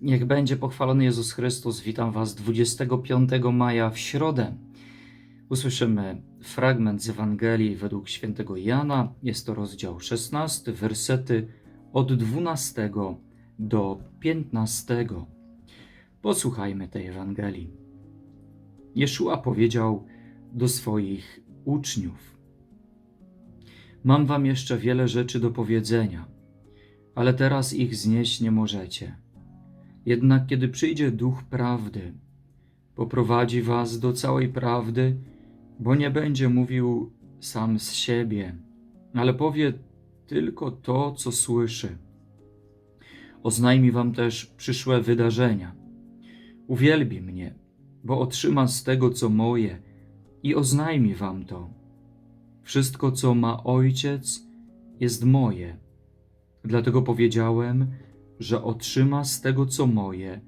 Niech będzie pochwalony Jezus Chrystus. Witam Was 25 maja w środę. Usłyszymy fragment z Ewangelii według świętego Jana. Jest to rozdział 16, wersety od 12 do 15. Posłuchajmy tej Ewangelii. Jeszua powiedział do swoich uczniów: Mam wam jeszcze wiele rzeczy do powiedzenia, ale teraz ich znieść nie możecie. Jednak kiedy przyjdzie duch prawdy, poprowadzi was do całej prawdy, bo nie będzie mówił sam z siebie, ale powie tylko to, co słyszy. Oznajmi wam też przyszłe wydarzenia. Uwielbi mnie, bo otrzyma z tego, co moje, i oznajmi wam to. Wszystko, co ma ojciec, jest moje. Dlatego powiedziałem, że otrzyma z tego, co moje,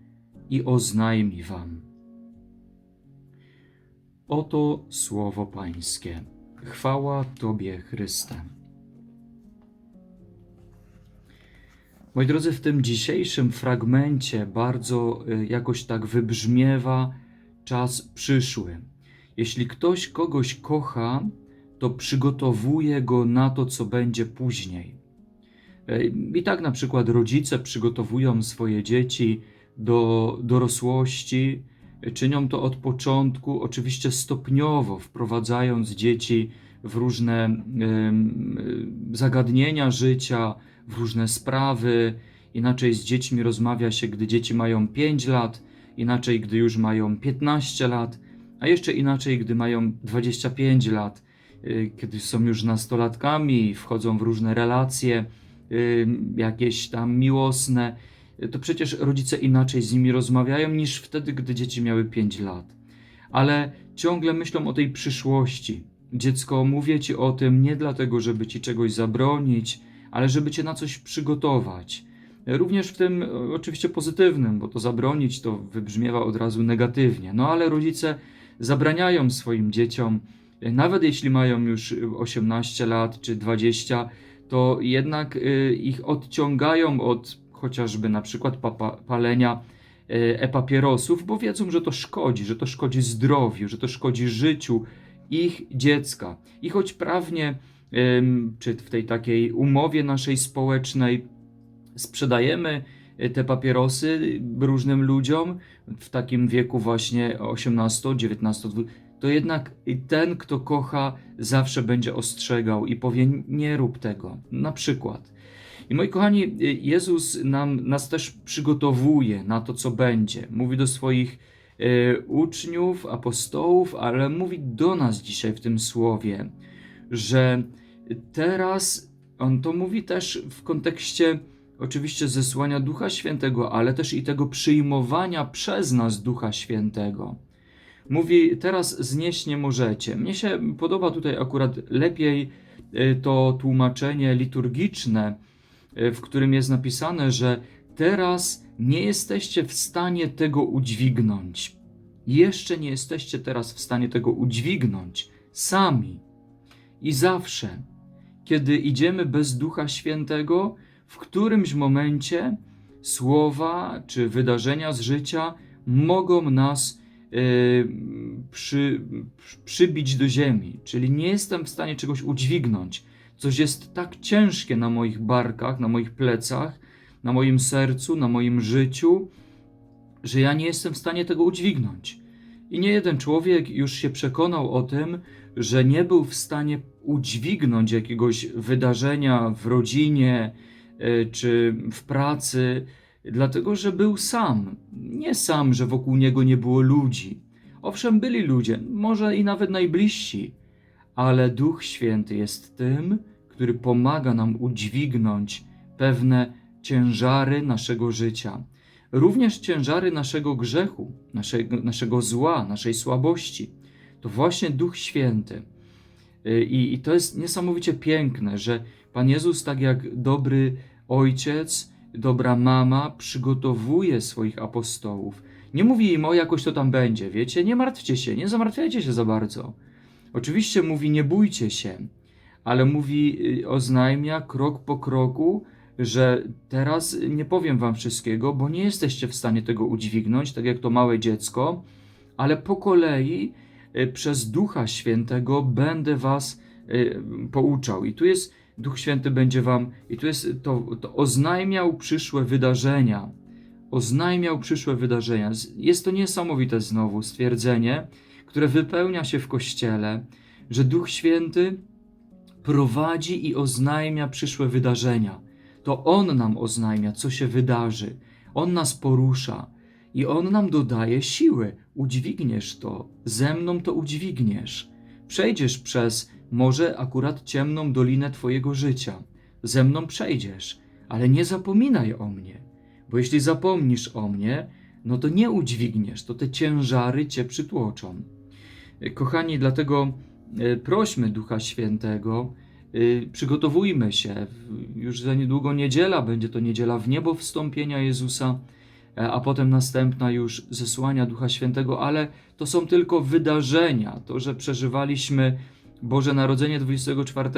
i oznajmi wam. Oto słowo Pańskie. Chwała Tobie, Chryste. Moi drodzy, w tym dzisiejszym fragmencie bardzo y, jakoś tak wybrzmiewa czas przyszły. Jeśli ktoś kogoś kocha, to przygotowuje go na to, co będzie później. Y, I tak na przykład rodzice przygotowują swoje dzieci do dorosłości, czynią to od początku, oczywiście stopniowo, wprowadzając dzieci w różne ym, zagadnienia życia, w różne sprawy. Inaczej z dziećmi rozmawia się, gdy dzieci mają 5 lat, inaczej, gdy już mają 15 lat, a jeszcze inaczej, gdy mają 25 lat, y, kiedy są już nastolatkami, wchodzą w różne relacje, jakieś tam miłosne. To przecież rodzice inaczej z nimi rozmawiają niż wtedy, gdy dzieci miały 5 lat. Ale ciągle myślą o tej przyszłości. Dziecko, mówię ci o tym nie dlatego, żeby ci czegoś zabronić, ale żeby cię na coś przygotować. Również w tym e, oczywiście pozytywnym, bo to zabronić to wybrzmiewa od razu negatywnie. No ale rodzice zabraniają swoim dzieciom, e, nawet jeśli mają już 18 lat czy 20, to jednak e, ich odciągają od chociażby na przykład palenia e-papierosów, bo wiedzą, że to szkodzi, że to szkodzi zdrowiu, że to szkodzi życiu ich dziecka. I choć prawnie czy w tej takiej umowie naszej społecznej sprzedajemy e, te papierosy różnym ludziom w takim wieku właśnie 18, 19, 20, to jednak ten, kto kocha, zawsze będzie ostrzegał i powie: Nie rób tego. Na przykład. I moi kochani, Jezus nam, nas też przygotowuje na to, co będzie. Mówi do swoich e, uczniów, apostołów, ale mówi do nas dzisiaj w tym słowie, że teraz on to mówi też w kontekście oczywiście zesłania Ducha Świętego, ale też i tego przyjmowania przez nas Ducha Świętego. Mówi, teraz znieść nie możecie. Mnie się podoba tutaj akurat lepiej y, to tłumaczenie liturgiczne, y, w którym jest napisane, że teraz nie jesteście w stanie tego udźwignąć. Jeszcze nie jesteście teraz w stanie tego udźwignąć sami. I zawsze kiedy idziemy bez Ducha Świętego, w którymś momencie słowa czy wydarzenia z życia mogą nas przy, przybić do ziemi. Czyli nie jestem w stanie czegoś udźwignąć. Coś jest tak ciężkie na moich barkach, na moich plecach, na moim sercu, na moim życiu, że ja nie jestem w stanie tego udźwignąć. I nie jeden człowiek już się przekonał o tym, że nie był w stanie udźwignąć jakiegoś wydarzenia w rodzinie e, czy w pracy, dlatego że był sam. Nie sam, że wokół niego nie było ludzi. Owszem, byli ludzie, może i nawet najbliżsi, ale Duch Święty jest tym, który pomaga nam udźwignąć pewne ciężary naszego życia, również ciężary naszego grzechu, naszego, naszego zła, naszej słabości. To właśnie Duch Święty. I, I to jest niesamowicie piękne, że Pan Jezus, tak jak dobry ojciec, dobra mama, przygotowuje swoich apostołów. Nie mówi im o jakoś to tam będzie, wiecie, nie martwcie się, nie zamartwiajcie się za bardzo. Oczywiście mówi nie bójcie się, ale mówi, y, oznajmia krok po kroku, że teraz nie powiem wam wszystkiego, bo nie jesteście w stanie tego udźwignąć, tak jak to małe dziecko, ale po kolei e, przez Ducha Świętego będę was e, pouczał. I tu jest Duch Święty będzie wam, i tu jest to, to oznajmiał przyszłe wydarzenia. Oznajmiał przyszłe wydarzenia. Jest to niesamowite znowu stwierdzenie, które wypełnia się w Kościele, że Duch Święty prowadzi i oznajmia przyszłe wydarzenia. To On nam oznajmia, co się wydarzy. On nas porusza i On nam dodaje siły. Udźwigniesz to, ze mną to udźwigniesz. Przejdziesz przez może akurat ciemną dolinę Twojego życia. Ze mną przejdziesz, ale nie zapominaj o mnie, bo jeśli zapomnisz o mnie, no to nie udźwigniesz, to te ciężary Cię przytłoczą. Kochani, dlatego e, prośmy Ducha Świętego, y, przygotowujmy się. Już za niedługo niedziela, będzie to niedziela w niebo wstąpienia Jezusa, e, a potem następna już zesłania Ducha Świętego, ale to są tylko wydarzenia. To, że przeżywaliśmy Boże Narodzenie 24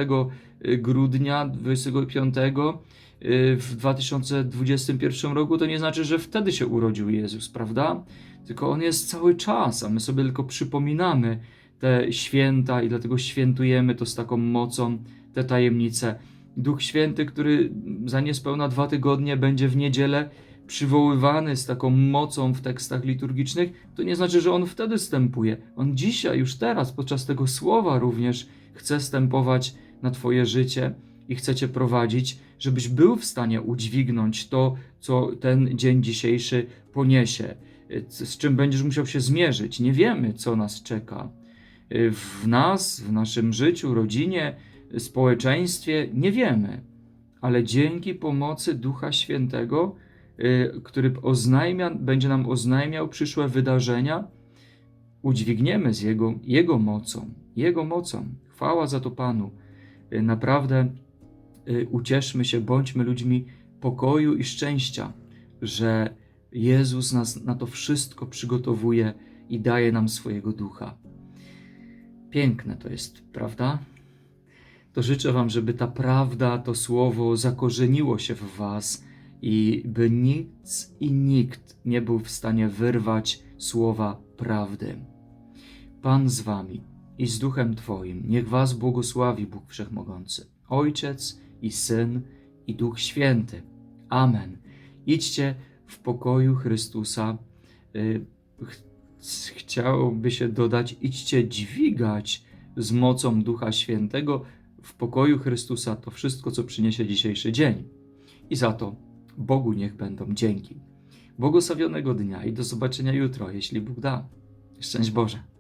grudnia, 25 y, w 2021 roku, to nie znaczy, że wtedy się urodził Jezus, prawda? Tylko On jest cały czas, a my sobie tylko przypominamy te święta i dlatego świętujemy to z taką mocą, te tajemnice. Duch Święty, który za niespełna dwa tygodnie będzie w niedzielę przywoływany z taką mocą w tekstach liturgicznych, to nie znaczy, że on wtedy stępuje. On dzisiaj, już teraz, podczas tego słowa również chce stępować na Twoje życie i chce Cię prowadzić, żebyś był w stanie udźwignąć to, co ten dzień dzisiejszy poniesie, z czym będziesz musiał się zmierzyć. Nie wiemy, co nas czeka. W nas, w naszym życiu, rodzinie, społeczeństwie, nie wiemy. Ale dzięki pomocy Ducha Świętego, który oznajmia, będzie nam oznajmiał przyszłe wydarzenia, udźwigniemy z Jego, Jego mocą. Jego mocą. Chwała za to Panu. Y, Naprawdę y, ucieszmy się, bądźmy ludźmi pokoju i szczęścia, że Jezus nas na to wszystko przygotowuje i daje nam swojego ducha. Piękne to jest, prawda? To życzę Wam, żeby ta prawda, to słowo zakorzeniło się w Was i by nic i nikt nie był w stanie wyrwać słowa prawdy. Pan z Wami i z duchem Twoim, niech Was błogosławi Bóg Wszechmogący, Ojciec i Syn i Duch Święty. Amen. Idźcie w pokoju Chrystusa. Y, ch- Chciałoby się dodać, idźcie dźwigać z mocą Ducha Świętego w pokoju Chrystusa to wszystko, co przyniesie dzisiejszy dzień. I za to Bogu niech będą dzięki. Błogosławionego dnia i do zobaczenia jutro, jeśli Bóg da. Szczęść Boże.